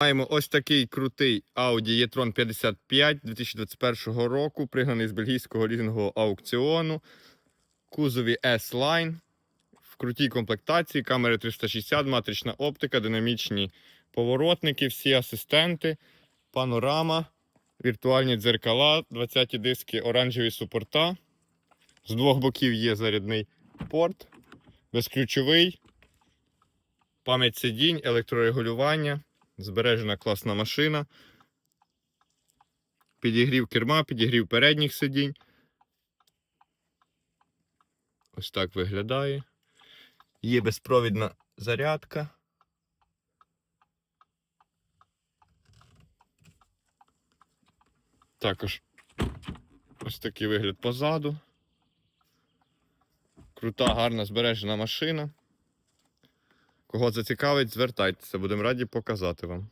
Маємо ось такий крутий Audi e-tron 55 2021 року, пригнаний з бельгійського лізингового аукціону. Кузові S-Line. В крутій комплектації, камери 360, матрична оптика, динамічні поворотники, всі асистенти, панорама, віртуальні дзеркала, 20 диски, оранжеві супорта. З двох боків є зарядний порт, безключовий, пам'ять сидінь, електрорегулювання. Збережена класна машина. Підігрів керма, підігрів передніх сидінь. Ось так виглядає. Є безпровідна зарядка. Також ось такий вигляд позаду. Крута, гарна збережена машина. Кого зацікавить, звертайтеся, будемо раді показати вам.